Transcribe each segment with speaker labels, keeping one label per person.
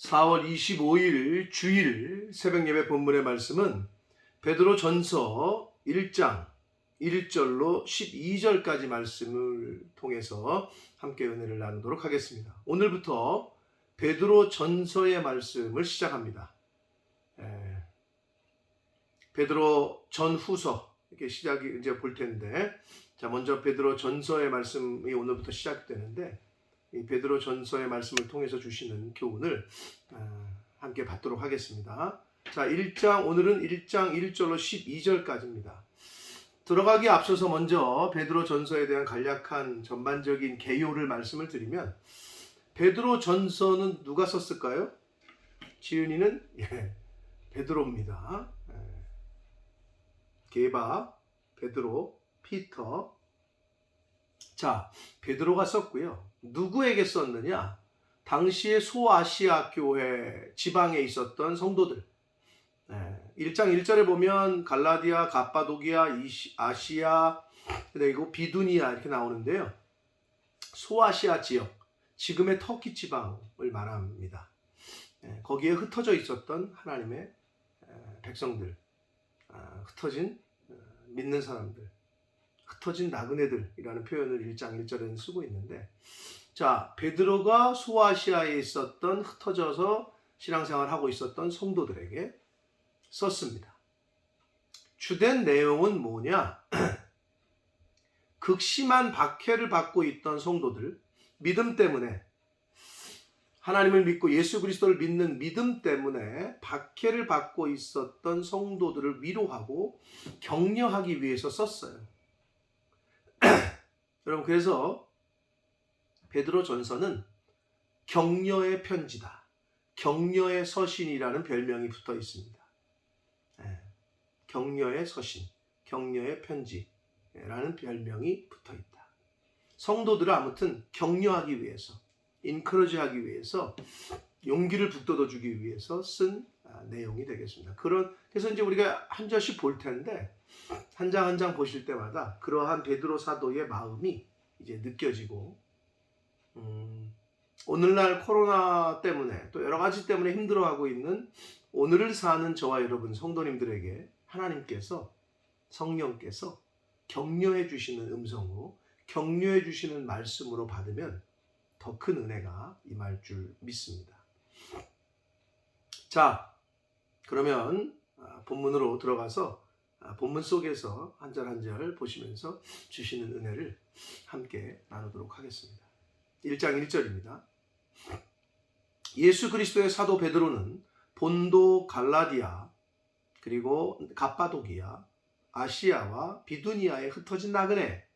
Speaker 1: 4월 25일 주일 새벽 예배 본문의 말씀은 베드로 전서 1장 1절로 12절까지 말씀을 통해서 함께 은혜를 나누도록 하겠습니다. 오늘부터 베드로 전서의 말씀을 시작합니다. 에, 베드로 전후서 이렇게 시작이 이제 볼 텐데 자 먼저 베드로 전서의 말씀이 오늘부터 시작되는데 이 베드로 전서의 말씀을 통해서 주시는 교훈을 아, 함께 받도록 하겠습니다. 자, 1장 오늘은 1장 1절로 12절까지입니다. 들어가기 앞서서 먼저 베드로 전서에 대한 간략한 전반적인 개요를 말씀을 드리면 베드로 전서는 누가 썼을까요? 지은이는 예, 베드로입니다. 예. 게바, 베드로, 피터. 자, 베드로가 썼고요. 누구에게 썼느냐? 당시의 소아시아 교회 지방에 있었던 성도들. 네, 1장 1절에 보면 갈라디아, 이시- 아시아, 그리고 비두니아 이렇게 나오는데요. 소아시아 지역, 지금의 터키 지방을 말합니다. 네, 거기에 흩어져 있었던 하나님의 에, 백성들, 아, 흩어진 어, 믿는 사람들, 흩어진 나그네들이라는 표현을 1장 1절에는 쓰고 있는데 자, 베드로가 소아시아에 있었던 흩어져서 신앙생활을 하고 있었던 성도들에게 썼습니다. 주된 내용은 뭐냐? 극심한 박해를 받고 있던 성도들, 믿음 때문에 하나님을 믿고 예수 그리스도를 믿는 믿음 때문에 박해를 받고 있었던 성도들을 위로하고 격려하기 위해서 썼어요. 여러분 그래서 베드로 전서는 격려의 편지다. 격려의 서신이라는 별명이 붙어 있습니다. 예, 격려의 서신, 격려의 편지라는 별명이 붙어 있다. 성도들을 아무튼 격려하기 위해서, 인크로지하기 위해서, 용기를 북돋워 주기 위해서 쓴 아, 내용이 되겠습니다. 그런 그래서 이제 우리가 한 절씩 볼 텐데 한 장 한 장 보실 때마다 그러한 베드로 사도의 마음이 이제 느껴지고 음, 오늘날 코로나 때문에 또 여러 가지 때문에 힘들어하고 있는 오늘을 사는 저와 여러분 성도님들에게 하나님께서 성령께서 격려해 주시는 음성으로 격려해 주시는 말씀으로 받으면 더 큰 은혜가 임할 줄 믿습니다. 자, 그러면 아, 본문으로 들어가서 아, 본문 속에서 한 절 한 절 보시면서 주시는 은혜를 함께 나누도록 하겠습니다. 1장 1절입니다. 예수 그리스도의 사도 베드로는 본도 갈라디아 그리고 갑바도기아 아시아와 비두니아에 흩어진 나그네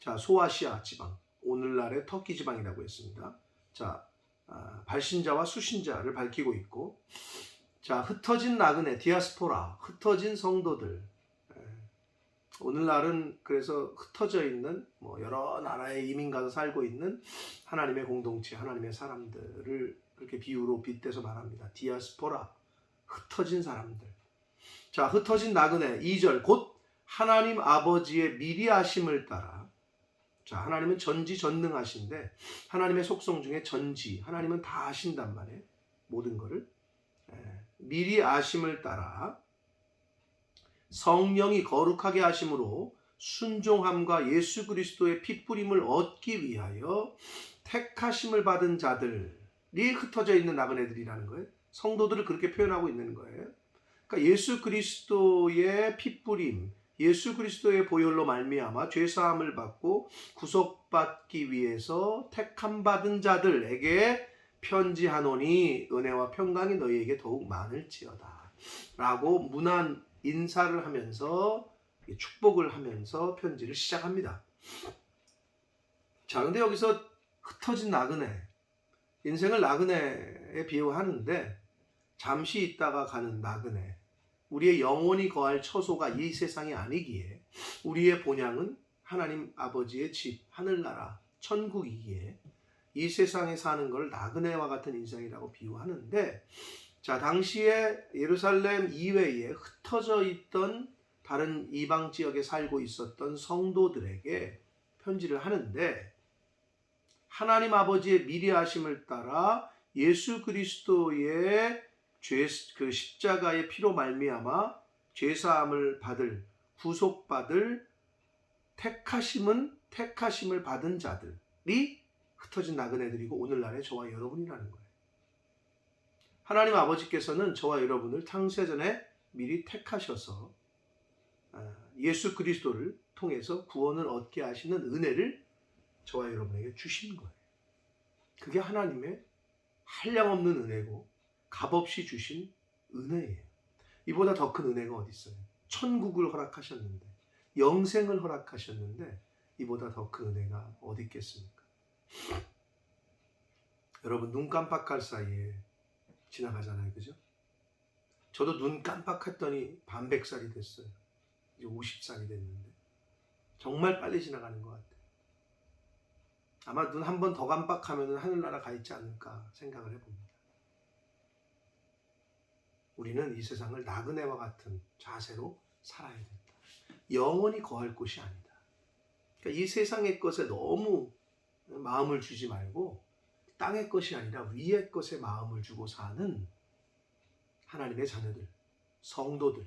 Speaker 1: 자 소아시아 지방 오늘날의 터키 지방이라고 했습니다. 자 아, 발신자와 수신자를 밝히고 있고 자 흩어진 나그네 디아스포라 흩어진 성도들 예. 오늘날은 그래서 흩어져 있는 뭐 여러 나라에 이민 가서 살고 있는 하나님의 공동체 하나님의 사람들을 그렇게 비유로 빗대서 말합니다 디아스포라 흩어진 사람들 자 흩어진 나그네 2절 곧 하나님 아버지의 미리 하심을 따라 자, 하나님은 전지전능하신데 하나님의 속성 중에 전지, 하나님은 다 아신단 말이에요. 모든 거를. 예, 미리 아심을 따라 성령이 거룩하게 하심으로 순종함과 예수 그리스도의 핏부림을 얻기 위하여 택하심을 받은 자들이 흩어져 있는 나그네들이라는 거예요. 성도들을 그렇게 표현하고 있는 거예요. 그러니까 예수 그리스도의 핏부림, 예수 그리스도의 보혈로 말미암아 죄 사함을 받고 구속받기 위해서 택함 받은 자들에게 편지하노니 은혜와 평강이 너희에게 더욱 많을지어다 라고 문안 인사를 하면서 축복을 하면서 편지를 시작합니다. 자, 근데 여기서 흩어진 나그네 인생을 나그네에 비유하는데 잠시 있다가 가는 나그네 우리의 영혼이 거할 처소가 이 세상이 아니기에 우리의 본향은 하나님 아버지의 집, 하늘나라, 천국이기에 이 세상에 사는 걸 나그네와 같은 인생이라고 비유하는데 자, 당시에 예루살렘 이외에 흩어져 있던 다른 이방 지역에 살고 있었던 성도들에게 편지를 하는데 하나님 아버지의 미리 하심을 따라 예수 그리스도의 죄 그 십자가의 피로 말미암아 죄 사함을 받을 구속받을 택하심은 택하심을 받은 자들이 흩어진 나그네들이고 오늘날의 저와 여러분이라는 거예요. 하나님 아버지께서는 저와 여러분을 창세전에 미리 택하셔서 아, 예수 그리스도를 통해서 구원을 얻게 하시는 은혜를 저와 여러분에게 주신 거예요. 그게 하나님의 한량없는 은혜고 값없이 주신 은혜예요. 이보다 더 큰 은혜가 어디 있어요? 천국을 허락하셨는데 영생을 허락하셨는데 이보다 더 큰 은혜가 어디 있겠습니까? 여러분 눈 깜빡할 사이에 지나가잖아요. 그죠? 저도 눈 깜빡했더니 반백살이 됐어요. 이제 50살이 됐는데 정말 빨리 지나가는 것 같아요. 아마 눈 한 번 더 깜빡하면 하늘나라 가 있지 않을까 생각을 해봅니다. 우리는 이 세상을 나그네와 같은 자세로 살아야 된다. 영원히 거할 곳이 아니다. 그러니까 이 세상의 것에 너무 마음을 주지 말고 땅의 것이 아니라 위의 것에 마음을 주고 사는 하나님의 자녀들, 성도들,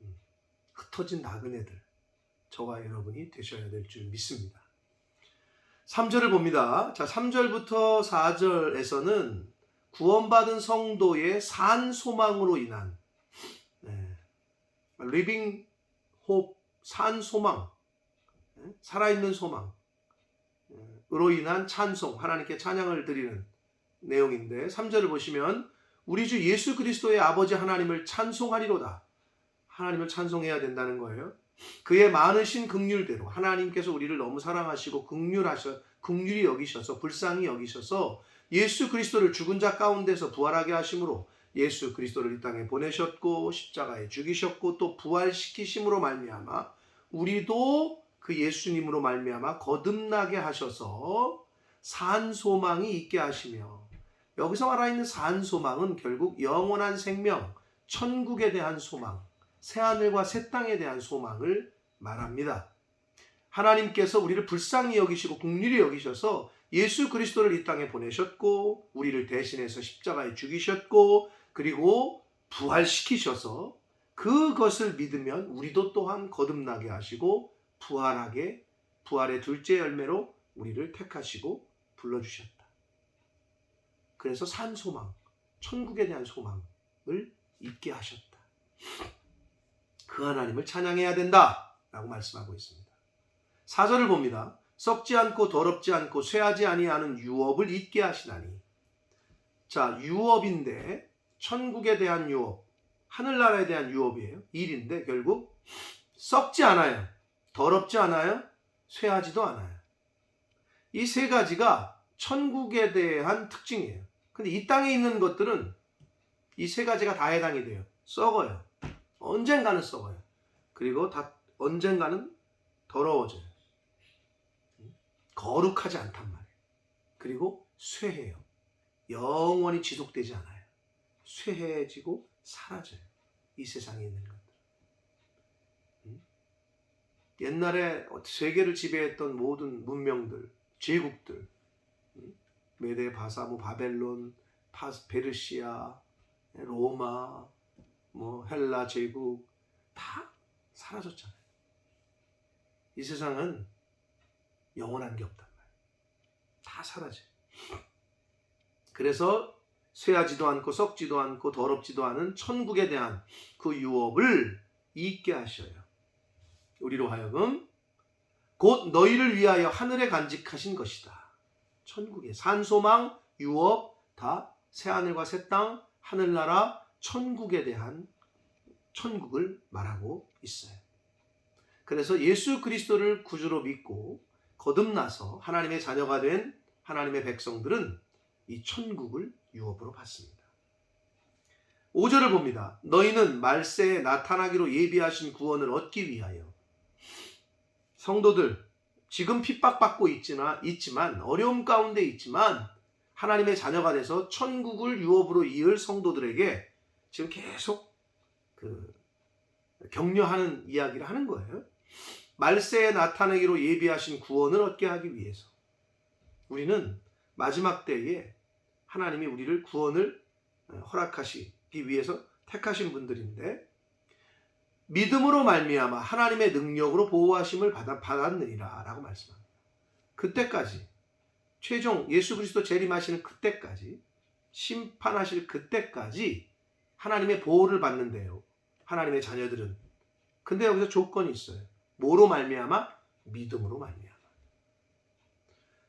Speaker 1: 음, 흩어진 나그네들, 저와 여러분이 되셔야 될 줄 믿습니다. 3절을 봅니다. 자, 3절부터 4절에서는 구원받은 성도의 산 소망으로 인한 네, 리빙 홉, 산 소망, 네, 살아있는 소망, 으로 인한 찬송, 하나님께 찬양을 드리는 내용인데 3절을 보시면 우리 주 예수 그리스도의 아버지 하나님을 찬송하리로다. 하나님을 찬송해야 된다는 거예요. 그의 많으신 극률대로 하나님께서 우리를 너무 사랑하시고 극률하셔 극률이 여기셔서 불쌍히 여기셔서 예수 그리스도를 죽은 자 가운데서 부활하게 하심으로 예수 그리스도를 이 땅에 보내셨고 십자가에 죽이셨고 또 부활시키심으로 말미암아 우리도 그 예수님으로 말미암아 거듭나게 하셔서 산 소망이 있게 하시며 여기서 말하 있는 산 소망은 결국 영원한 생명, 천국에 대한 소망, 새 하늘과 새 땅에 대한 소망을 말합니다. 하나님께서 우리를 불쌍히 여기시고 국률이 여기셔서 예수 그리스도를 이 땅에 보내셨고 우리를 대신해서 십자가에 죽이셨고 그리고 부활시키셔서 그것을 믿으면 우리도 또한 거듭나게 하시고 부활하게 부활의 둘째 열매로 우리를 택하시고 불러주셨다. 그래서 산 소망, 천국에 대한 소망을 있게 하셨다. 그 하나님을 찬양해야 된다. 라고 말씀하고 있습니다. 사절을 봅니다. 썩지 않고 더럽지 않고 쇠하지 아니하는 유업을 잊게 하시나니. 자, 유업인데 천국에 대한 유업, 하늘나라에 대한 유업이에요. 일인데 결국 썩지 않아요. 더럽지 않아요. 쇠하지도 않아요. 이 세 가지가 천국에 대한 특징이에요. 근데 이 땅에 있는 것들은 이 세 가지가 다 해당이 돼요. 썩어요. 언젠가는 썩어요. 그리고 다 언젠가는 더러워져요. 거룩하지 않단 말이에요. 그리고 쇠해요. 영원히 지속되지 않아요. 쇠해지고 사라져요. 이 세상에 있는 것들. 옛날에 세계를 지배했던 모든 문명들, 제국들, 메데, 바사모, 바벨론, 파스, 페르시아, 로마, 뭐 헬라 제국 다 사라졌잖아요. 이 세상은 영원한 게 없단 말이에요. 다 사라져. 그래서 쇠하지도 않고 썩지도 않고 더럽지도 않은 천국에 대한 그 유업을 잊게 하셔요. 우리로 하여금 곧 너희를 위하여 하늘에 간직하신 것이다. 천국의 산소망, 유업 다 새하늘과 새 땅, 하늘나라, 천국에 대한 천국을 말하고 있어요. 그래서 예수 그리스도를 구주로 믿고 거듭나서 하나님의 자녀가 된 하나님의 백성들은 이 천국을 유업으로 받습니다. 5절을 봅니다. 너희는 말세에 나타나기로 예비하신 구원을 얻기 위하여 성도들 지금 핍박받고 있지만, 있지만 어려움 가운데 있지만 하나님의 자녀가 돼서 천국을 유업으로 이을 성도들에게 지금 계속 그 격려하는 이야기를 하는 거예요. 말세에 나타내기로 예비하신 구원을 얻게 하기 위해서 우리는 마지막 때에 하나님이 우리를 구원을 허락하시기 위해서 택하신 분들인데 믿음으로 말미암아 하나님의 능력으로 보호하심을 받아, 받았느니라라고 말씀합니다. 그때까지 최종 예수 그리스도 재림하시는 그때까지 심판하실 그때까지 하나님의 보호를 받는데요. 하나님의 자녀들은 근데 여기서 조건이 있어요. 뭐로 말미암아? 믿음으로 말미암아.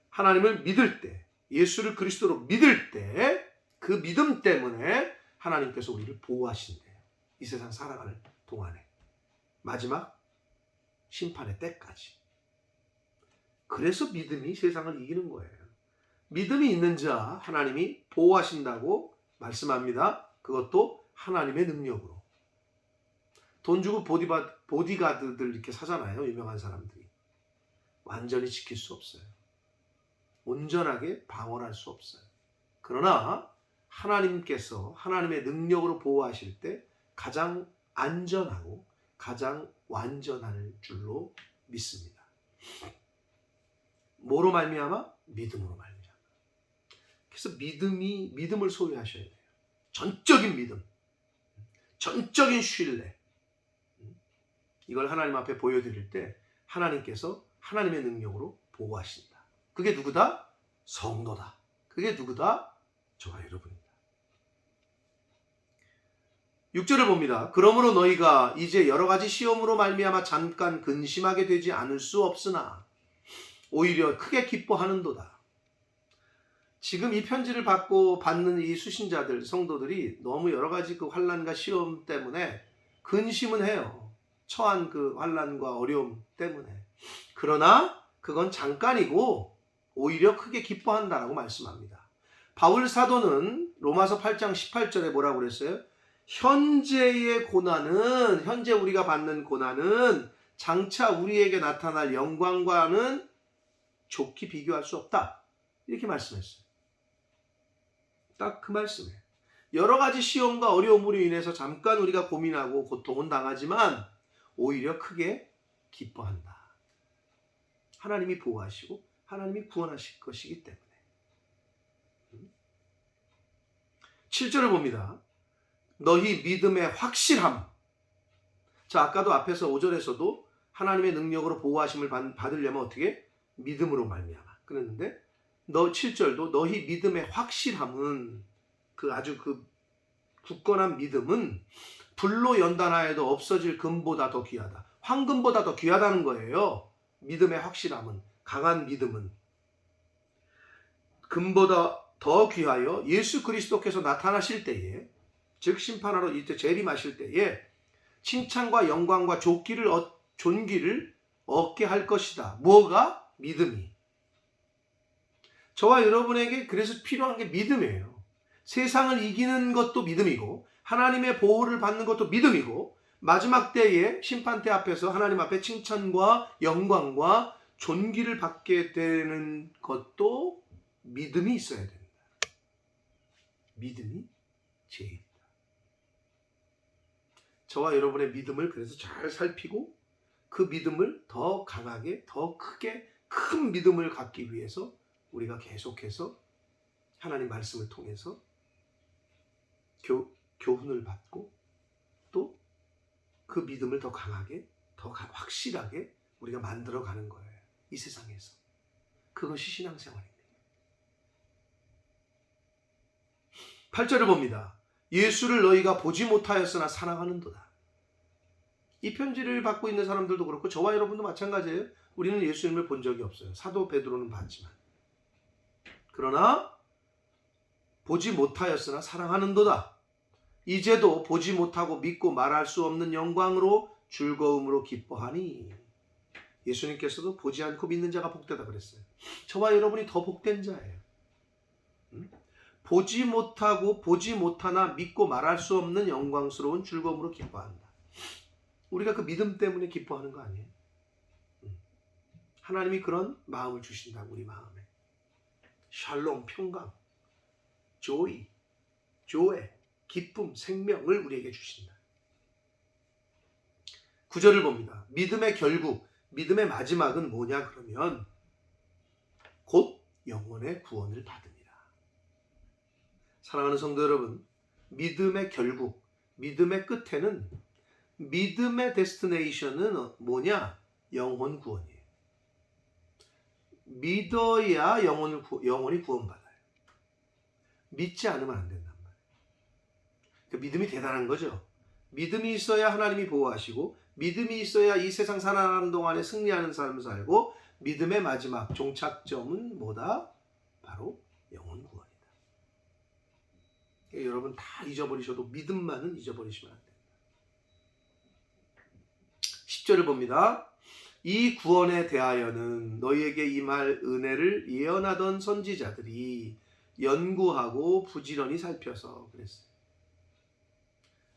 Speaker 1: 하나님을 믿을 때, 예수를 그리스도로 믿을 때 그 믿음 때문에 하나님께서 우리를 보호하신대요. 이 세상 살아가는 동안에 마지막 심판의 때까지. 그래서 믿음이 세상을 이기는 거예요. 믿음이 있는 자 하나님이 보호하신다고 말씀합니다. 그것도 하나님의 능력으로. 돈 주고 보디바, 보디가드들 이렇게 사잖아요. 유명한 사람들이. 완전히 지킬 수 없어요. 온전하게 방어할 수 없어요. 그러나 하나님께서 하나님의 능력으로 보호하실 때 가장 안전하고 가장 완전할 줄로 믿습니다. 뭐로 말미암아? 믿음으로 말미암아. 그래서 믿음이 믿음을 소유하셔야 돼요. 전적인 믿음, 전적인 신뢰. 이걸 하나님 앞에 보여드릴 때 하나님께서 하나님의 능력으로 보호하신다. 그게 누구다? 성도다. 그게 누구다? 저와 여러분이다. 6절을 봅니다. 그러므로 너희가 이제 여러 가지 시험으로 말미암아 잠깐 근심하게 되지 않을 수 없으나 오히려 크게 기뻐하는도다. 지금 이 편지를 받고 받는 이 수신자들 성도들이 너무 여러 가지 그 환란과 시험 때문에 근심은 해요. 처한 그 환란과 어려움 때문에. 그러나 그건 잠깐이고 오히려 크게 기뻐한다라고 말씀합니다. 바울 사도는 로마서 8장 18절에 뭐라고 그랬어요? 현재의 고난은 현재 우리가 받는 고난은 장차 우리에게 나타날 영광과는 좋게 비교할 수 없다. 이렇게 말씀했어요. 딱 그 말씀이에요. 여러 가지 시험과 어려움으로 인해서 잠깐 우리가 고민하고 고통은 당하지만 오히려 크게 기뻐한다. 하나님이 보호하시고 하나님이 구원하실 것이기 때문에. 7절을 봅니다. 너희 믿음의 확실함. 자, 아까도 앞에서 5절에서도 하나님의 능력으로 보호하심을 받으려면 어떻게? 믿음으로 말미암아. 그랬는데 너 7절도 너희 믿음의 확실함은 그 아주 그 굳건한 믿음은 불로 연단하여도 없어질 금보다 더 귀하다. 황금보다 더 귀하다는 거예요. 믿음의 확실함은 강한 믿음은 금보다 더 귀하여 예수 그리스도께서 나타나실 때에 즉 심판하러 이때 재림하실 때에 칭찬과 영광과 좋기를 어, 존귀를 얻게 할 것이다. 뭐가 믿음이. 저와 여러분에게 그래서 필요한 게 믿음이에요. 세상을 이기는 것도 믿음이고 하나님의 보호를 받는 것도 믿음이고 마지막 때에 심판대 앞에서 하나님 앞에 칭찬과 영광과 존귀를 받게 되는 것도 믿음이 있어야 됩니다. 믿음이 제일이다. 저와 여러분의 믿음을 그래서 잘 살피고 그 믿음을 더 강하게, 더 크게, 큰 믿음을 갖기 위해서 우리가 계속해서 하나님 말씀을 통해서 교, 교훈을 받고 또 그 믿음을 더 강하게, 더 확실하게 우리가 만들어 가는 거예요. 이 세상에서. 그것이 신앙생활입니다. 8절을 봅니다. 예수를 너희가 보지 못하였으나 사랑하는도다. 이 편지를 받고 있는 사람들도 그렇고 저와 여러분도 마찬가지예요. 우리는 예수님을 본 적이 없어요. 사도 베드로는 봤지만. 그러나 보지 못하였으나 사랑하는도다. 이제도 보지 못하고 믿고 말할 수 없는 영광으로 즐거움으로 기뻐하니 예수님께서도 보지 않고 믿는 자가 복되다 그랬어요. 저와 여러분이 더 복된 자예요. 보지 못하고 보지 못하나 믿고 말할 수 없는 영광스러운 즐거움으로 기뻐한다. 우리가 그 믿음 때문에 기뻐하는 거 아니에요? 하나님이 그런 마음을 주신다 우리 마음에. 샬롬 평강, 조이, 조에, 기쁨, 생명을 우리에게 주신다. 구절을 봅니다. 믿음의 결국, 믿음의 마지막은 뭐냐 그러면 곧 영혼의 구원을 받으니라. 사랑하는 성도 여러분, 믿음의 결국, 믿음의 끝에는 믿음의 데스티네이션은 뭐냐? 영혼 구원이에요. 믿어야 영혼을 구, 영혼이 구원받아요. 믿지 않으면 안 된단 말이에요. 그 믿음이 대단한 거죠. 믿음이 있어야 하나님이 보호하시고 믿음이 있어야 이 세상 살아가는 동안에 승리하는 삶을 살고 믿음의 마지막 종착점은 뭐다? 바로 영혼 여러분 다 잊어버리셔도 믿음만은 잊어버리시면 안 됩니다. 10절을 봅니다. 이 구원에 대하여는 너희에게 임할 은혜를 예언하던 선지자들이 연구하고 부지런히 살펴서 그랬어요.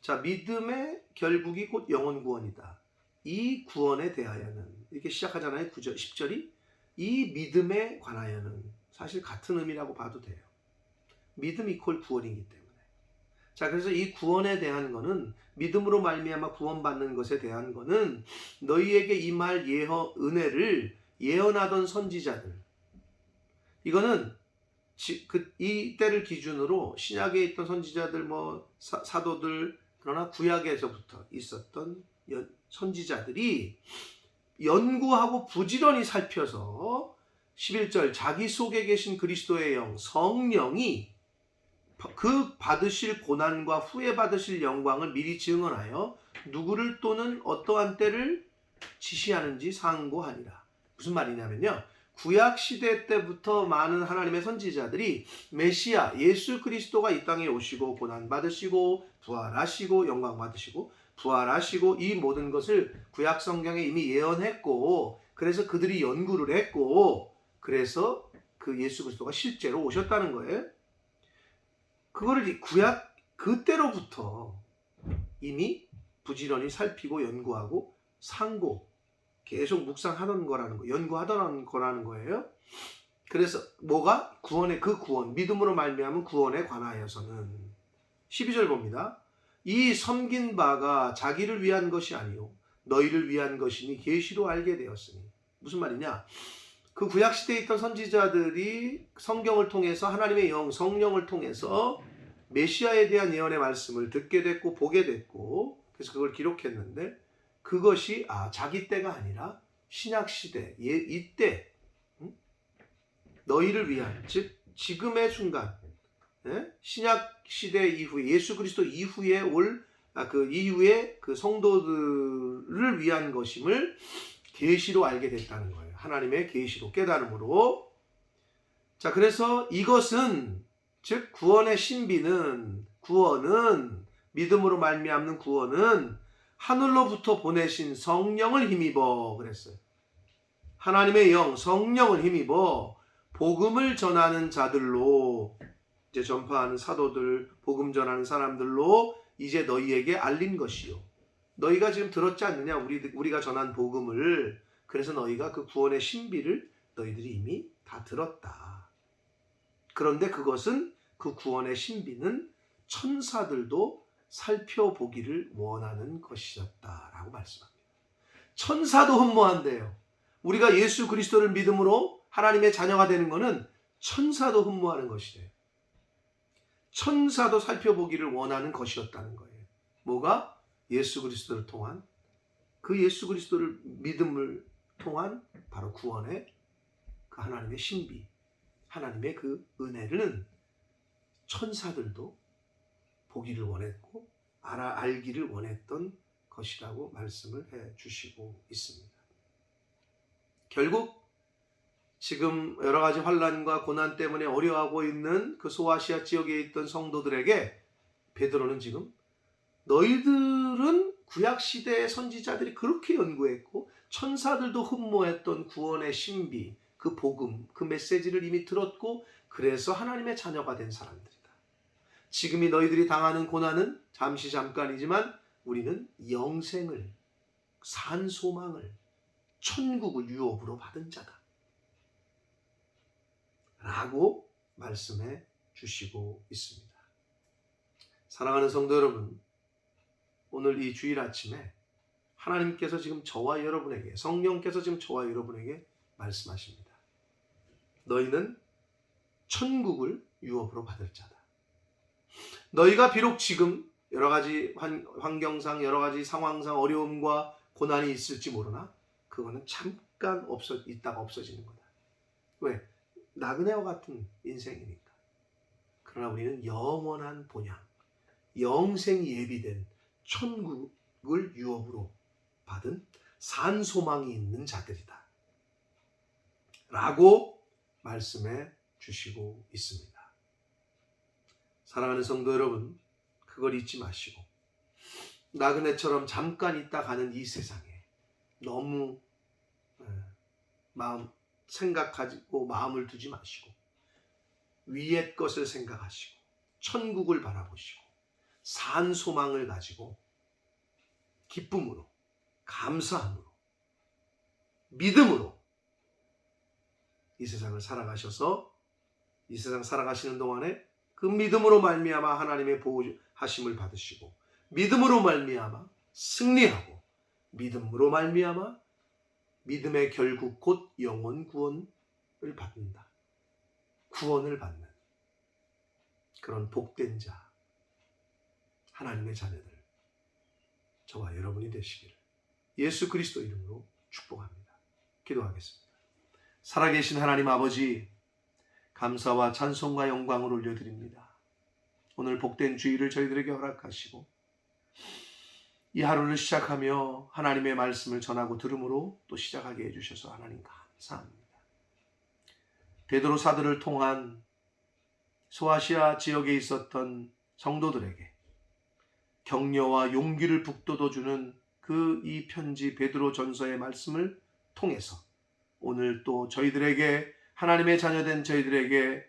Speaker 1: 자, 믿음의 결국이 곧 영혼 구원이다. 이 구원에 대하여는 이렇게 시작하잖아요. 9절, 10절이 이 믿음에 관하여는 사실 같은 의미라고 봐도 돼요. 믿음 이퀄 구원이기 때문에. 자, 그래서 이 구원에 대한 거는 믿음으로 말미암아 구원받는 것에 대한 거는 너희에게 임할 예허 은혜를 예언하던 선지자들. 이거는 지, 그, 이 때를 기준으로 신약에 있던 선지자들 뭐 사, 사도들 그러나 구약에서부터 있었던 연, 선지자들이 연구하고 부지런히 살펴서 11절 자기 속에 계신 그리스도의 영 성령이 그 받으실 고난과 후에 받으실 영광을 미리 증언하여 누구를 또는 어떠한 때를 지시하는지 상고하니라. 무슨 말이냐면요. 구약 시대 때부터 많은 하나님의 선지자들이 메시아 예수 그리스도가 이 땅에 오시고 고난 받으시고 부활하시고 영광 받으시고 부활하시고 이 모든 것을 구약 성경에 이미 예언했고 그래서 그들이 연구를 했고 그래서 그 예수 그리스도가 실제로 오셨다는 거예요. 그거를 구약 그때로부터 이미 부지런히 살피고 연구하고 상고 계속 묵상하던 거라는 거, 연구하던 거라는 거예요. 그래서 뭐가 구원의 그 구원, 믿음으로 말미암은 구원에 관하여서는 12절 봅니다. 이 섬긴 바가 자기를 위한 것이 아니요 너희를 위한 것이니 계시로 알게 되었으니 무슨 말이냐? 그 구약 시대에 있던 선지자들이 성경을 통해서 하나님의 영 성령을 통해서 메시아에 대한 예언의 말씀을 듣게 됐고 보게 됐고 그래서 그걸 기록했는데 그것이 아 자기 때가 아니라 신약 시대 예, 이때 응? 너희를 위한 즉 지금의 순간 예? 신약 시대 이후에 예수 그리스도 이후에 올 아, 그 이후에 그 성도들을 위한 것임을 계시로 알게 됐다는 거예요. 하나님의 계시로 깨달음으로 자 그래서 이것은 즉 구원의 신비는 구원은 믿음으로 말미암는 구원은 하늘로부터 보내신 성령을 힘입어 그랬어요. 하나님의 영 성령을 힘입어 복음을 전하는 자들로 이제 전파하는 사도들 복음 전하는 사람들로 이제 너희에게 알린 것이요. 너희가 지금 들었지 않느냐 우리 우리가 전한 복음을 그래서 너희가 그 구원의 신비를 너희들이 이미 다 들었다. 그런데 그것은 그 구원의 신비는 천사들도 살펴보기를 원하는 것이었다라고 말씀합니다. 천사도 흠모한대요. 우리가 예수 그리스도를 믿음으로 하나님의 자녀가 되는 것은 천사도 흠모하는 것이래요. 천사도 살펴보기를 원하는 것이었다는 거예요. 뭐가? 예수 그리스도를 통한 그 예수 그리스도를 믿음을 통한 바로 구원의 그 하나님의 신비, 하나님의 그 은혜는 천사들도 보기를 원했고 알아 알기를 원했던 것이라고 말씀을 해 주시고 있습니다. 결국 지금 여러 가지 환란과 고난 때문에 어려워하고 있는 그 소아시아 지역에 있던 성도들에게 베드로는 지금 너희들은 구약 시대의 선지자들이 그렇게 연구했고 천사들도 흠모했던 구원의 신비, 그 복음, 그 메시지를 이미 들었고 그래서 하나님의 자녀가 된 사람들이다. 지금이 너희들이 당하는 고난은 잠시 잠깐이지만 우리는 영생을 산 소망을 천국을 유업으로 받은 자다. 라고 말씀해 주시고 있습니다. 사랑하는 성도 여러분, 오늘 이 주일 아침에 하나님께서 지금 저와 여러분에게, 성령께서 지금 저와 여러분에게 말씀하십니다. 너희는 천국을 유업으로 받을 자다. 너희가 비록 지금 여러 가지 환, 환경상 여러 가지 상황상 어려움과 고난이 있을지 모르나 그거는 잠깐 없어 있다가 없어지는 거다. 왜? 나그네와 같은 인생이니까. 그러나 우리는 영원한 본향, 영생 예비된 천국을 유업으로 받은 산 소망이 있는 자들이다. 라고 말씀해 주시고 있습니다. 사랑하는 성도 여러분, 그걸 잊지 마시고 나그네처럼 잠깐 있다 가는 이 세상에 너무 예, 마음 생각하고 마음을 두지 마시고 위의 것을 생각하시고 천국을 바라보시고 산 소망을 가지고 기쁨으로 감사함으로 믿음으로 이 세상을 살아가셔서 이 세상 살아가시는 동안에 그 믿음으로 말미암아 하나님의 보호하심을 받으시고 믿음으로 말미암아 승리하고 믿음으로 말미암아 믿음의 결국 곧 영원 구원을 받는다. 구원을 받는 그런 복된 자 하나님의 자녀들 저와 여러분이 되시기를 예수 그리스도 이름으로 축복합니다. 기도하겠습니다. 살아계신 하나님 아버지 감사와 찬송과 영광을 올려드립니다. 오늘 복된 주의를 저희들에게 허락하시고 이 하루를 시작하며 하나님의 말씀을 전하고 들음으로 또 시작하게 해주셔서 하나님 감사합니다. 베드로 사도를 통한 소아시아 지역에 있었던 성도들에게 격려와 용기를 북돋워주는 그 이 편지 베드로 전서의 말씀을 통해서 오늘 또 저희들에게 하나님의 자녀된 저희들에게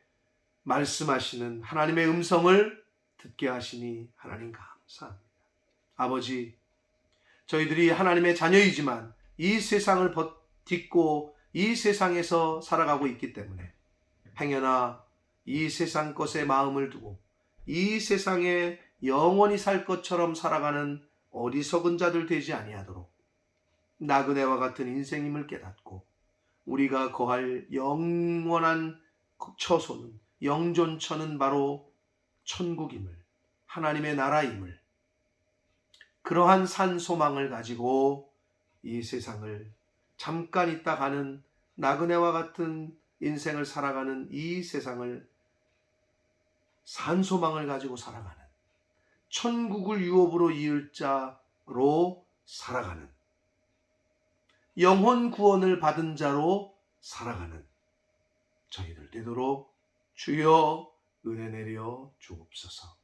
Speaker 1: 말씀하시는 하나님의 음성을 듣게 하시니 하나님 감사합니다. 아버지, 저희들이 하나님의 자녀이지만 이 세상을 버티고 이 세상에서 살아가고 있기 때문에 행여나 이 세상 것에 마음을 두고 이 세상에 영원히 살 것처럼 살아가는 어리석은 자들 되지 아니하도록 나그네와 같은 인생임을 깨닫고 우리가 거할 영원한 처소는 영존처는 바로 천국임을 하나님의 나라임을 그러한 산 소망을 가지고 이 세상을 잠깐 있다 가는 나그네와 같은 인생을 살아가는 이 세상을 산 소망을 가지고 살아가는 천국을 유업으로 이을 자로 살아가는 영혼 구원을 받은 자로 살아가는 저희들 되도록 주여 은혜 내려 주옵소서.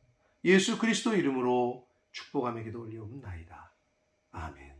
Speaker 1: 예수 그리스도 이름으로 축복하며 기도 올리옵나이다. 아멘.